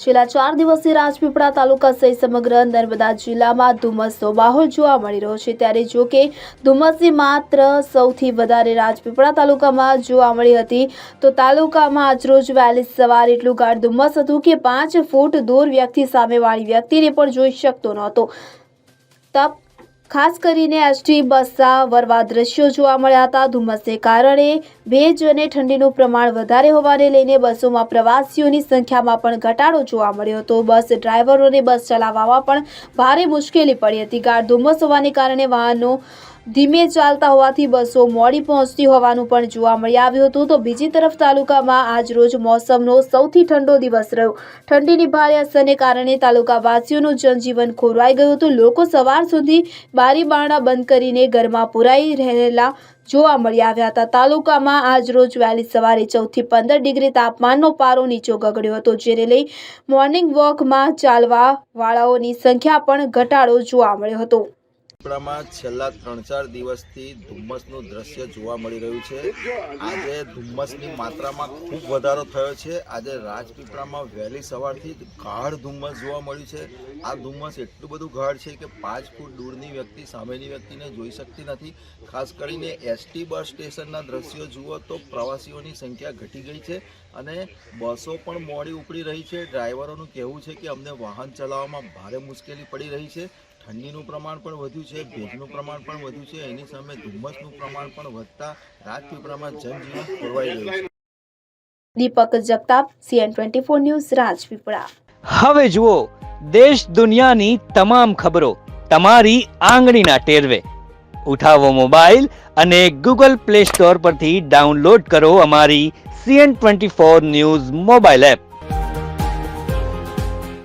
છેલ્લા ચાર દિવસથી રાજપીપળા તાલુકા સહિત સમગ્ર નર્મદા જિલ્લામાં ધુમ્મસનો માહોલ જોવા મળી રહ્યો છે. ત્યારે જો કે ધુમ્મસની માત્ર સૌથી વધારે રાજપીપળા તાલુકામાં જોવા મળી હતી. તો તાલુકામાં આજરોજ વહેલી સવારે એટલું ગાઢ ધુમ્મસ હતું કે પાંચ ફૂટ દૂર વ્યક્તિ સામેવાળી વ્યક્તિને પણ જોઈ શકતો નહોતો. તપ ખાસ કરીને એસટી બસના વરવા દ્રશ્યો જોવા મળ્યા હતા. ધુમ્મસને કારણે ભેજ અને ઠંડીનું પ્રમાણ વધારે હોવાને લઈને બસોમાં પ્રવાસીઓની સંખ્યામાં પણ ઘટાડો જોવા મળ્યો હતો. બસ ડ્રાઈવરોને બસ ચલાવવામાં પણ ભારે મુશ્કેલી પડી હતી. ગાઢ ધુમ્મસ હોવાને કારણે વાહનો ધીમે ચાલતા હોવાથી બસો મોડી પહોંચતી હોવાનું પણ જોવા મળી આવ્યું હતું. તો બીજી તરફ તાલુકામાં આજ રોજ મોસમનો સૌથી ઠંડો દિવસ રહ્યો. ઠંડીની ભારે અસરને કારણે તાલુકાવાસીઓનું જનજીવન ખોરવાઈ ગયું હતું. લોકો સવાર સુધી બારી બારણા બંધ કરીને ઘરમાં પુરાઈ રહેલા જોવા મળી આવ્યા હતા. તાલુકામાં આજ રોજ વહેલી સવારે ચૌદથી પંદર ડિગ્રી તાપમાનનો પારો નીચો ગગડ્યો હતો, જેને લઈ મોર્નિંગ વોકમાં ચાલવા વાળાઓની સંખ્યા પણ ઘટાડો જોવા મળ્યો હતો. પીપળામાં છેલ્લા ત્રણ ચાર દિવસથી ધુમ્મસનું દ્રશ્ય જોવા મળી રહ્યું છે. આજે ધુમ્મસની માત્રામાં ખૂબ વધારો થયો છે. આજે રાજપીપળામાં વહેલી સવારથી જ ગાઢ ધુમ્મસ જોવા મળ્યું છે. આ ધુમ્મસ એટલું બધું ગાઢ છે કે પાંચ ફૂટ દૂરની વ્યક્તિ સામેની વ્યક્તિને જોઈ શકતી નથી. ખાસ કરીને એસટી બસ સ્ટેશનના દ્રશ્યો જુઓ તો પ્રવાસીઓની સંખ્યા ઘટી ગઈ છે અને બસો પણ મોડી ઉપડી રહી છે. ડ્રાઈવરોનું કહેવું છે કે અમને વાહન ચલાવવામાં ભારે મુશ્કેલી પડી રહી છે. ઠંડીનું પ્રમાણ પણ વધ્યું છે ભેજનું પ્રમાણ પણ વધ્યું છે એની સામે ધુમ્મસનું પ્રમાણ પણ વધતા રાજપીપળામાં જનજીવન ખોરવાઈ ગયું છે. Deepak Jagtap CN twenty four news Rajpipla. હવે જુઓ દેશ દુનિયાની તમામ ખબરો તમારી આંગળીના ટેરવે. ઉઠાવો મોબાઈલ અને ગૂગલ પ્લે સ્ટોર પરથી ડાઉનલોડ કરો અમારી CN twenty four news mobile app.